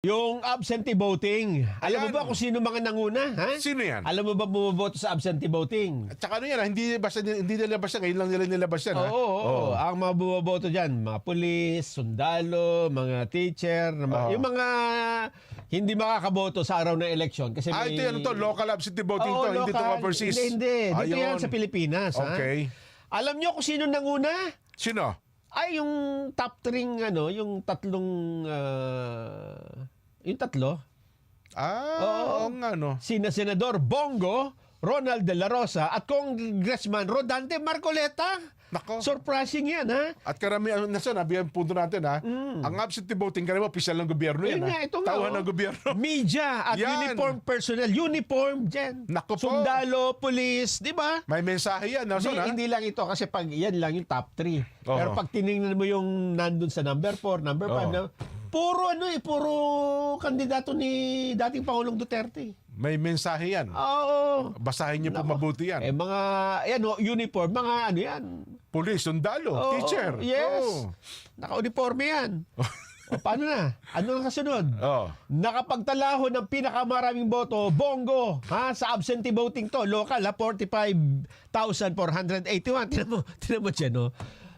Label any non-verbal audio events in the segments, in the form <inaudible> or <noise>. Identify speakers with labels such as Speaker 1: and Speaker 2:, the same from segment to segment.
Speaker 1: Yung absentee voting. Alam mo
Speaker 2: Ayan.
Speaker 1: ba kung sino mga nanguna? Ha?
Speaker 2: Sino yan?
Speaker 1: Alam mo ba bumoboto sa absentee voting?
Speaker 2: At saka ano yan, ah, hindi, basta, hindi nilabas yan. Ngayon lang nila nilabas yan.
Speaker 1: Oo,
Speaker 2: ha?
Speaker 1: oo, oo. Ang mga bumoboto dyan, mga pulis, sundalo, mga teacher, na mga-
Speaker 2: Oo.
Speaker 1: yung mga hindi makakaboto sa araw ng eleksyon. Kasi
Speaker 2: Ah,
Speaker 1: may...
Speaker 2: ito yan, ito, local absentee voting
Speaker 1: Oo,
Speaker 2: to, hindi to
Speaker 1: local.
Speaker 2: overseas.
Speaker 1: Hindi, hindi. Dito
Speaker 2: Ayun.
Speaker 1: yan sa Pilipinas. ha?
Speaker 2: Okay.
Speaker 1: Alam nyo kung sino nanguna?
Speaker 2: Sino?
Speaker 1: Ay, yung top 3, ano, yung tatlong, ah, yung tatlo.
Speaker 2: Ah,
Speaker 1: Oo.
Speaker 2: oo nga, no.
Speaker 1: Sina Senador Bongo, Ronald De La Rosa, at Congressman Rodante Marcoleta.
Speaker 2: Nako.
Speaker 1: Surprising yan, ha?
Speaker 2: At karamihan, nasa nabi ang punto natin ha, ang absentee voting, karamihan opisyal ng gobyerno
Speaker 1: Mm.
Speaker 2: yan
Speaker 1: Yun nga, ito nga. Oh.
Speaker 2: ng gobyerno. <laughs>
Speaker 1: Media at
Speaker 2: Yan.
Speaker 1: uniform personnel. Uniform dyan.
Speaker 2: Nako po.
Speaker 1: Sundalo, police, di ba?
Speaker 2: May mensahe yan, Nelson
Speaker 1: Hindi,
Speaker 2: ha?
Speaker 1: hindi lang ito kasi pag yan lang yung top 3.
Speaker 2: Oo.
Speaker 1: Pero pag tiningnan mo yung nandun sa number 4, number 5,
Speaker 2: Oo.
Speaker 1: Puro ano eh, puro kandidato ni dating Pangulong Duterte.
Speaker 2: May mensahe yan.
Speaker 1: Oo.
Speaker 2: Basahin niyo po
Speaker 1: Nako.
Speaker 2: mabuti yan.
Speaker 1: Eh mga, yan o, uniform, mga ano yan.
Speaker 2: Police, sundalo,
Speaker 1: Oo,
Speaker 2: teacher.
Speaker 1: Yes.
Speaker 2: Oo.
Speaker 1: Naka-uniforme yan. <laughs> o paano na? Ano ang kasunod?
Speaker 2: Oh.
Speaker 1: Nakapagtalaho ng pinakamaraming boto, Bongo, ha, sa absentee voting to, local, ha, 45,481. Tinan mo, tinan mo dyan, no?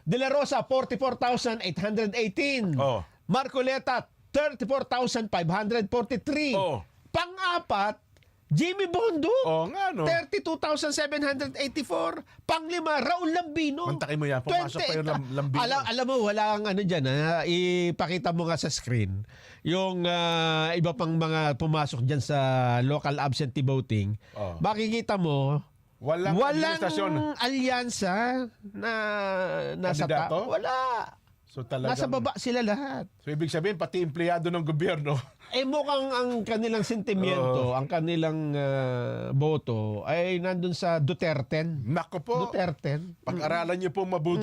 Speaker 1: De La Rosa, 44,818.
Speaker 2: Oh.
Speaker 1: Marcoleta, 34,543.
Speaker 2: Oh.
Speaker 1: Pang-apat, Jimmy Bondo.
Speaker 2: Oo nga, no?
Speaker 1: 32,784. Panglima, Raul Lambino.
Speaker 2: Mantakin mo yan. Pumasok pa yung lam- Lambino.
Speaker 1: Alam, alam mo, wala kang ano dyan. Ha? Ipakita mo nga sa screen yung ah, iba pang mga pumasok dyan sa local absentee voting.
Speaker 2: Oh.
Speaker 1: Makikita mo,
Speaker 2: Walang,
Speaker 1: walang alyansa na nasa ta-
Speaker 2: Kandidato?
Speaker 1: Wala.
Speaker 2: So talagang,
Speaker 1: Nasa baba sila lahat.
Speaker 2: So ibig sabihin, pati empleyado ng gobyerno. <laughs>
Speaker 1: Eh mukhang ang kanilang sentimiento, ang kanilang ah, boto ay nandun sa Duterte.
Speaker 2: Nako po.
Speaker 1: Duterte.
Speaker 2: Pag-aralan niyo po mabuti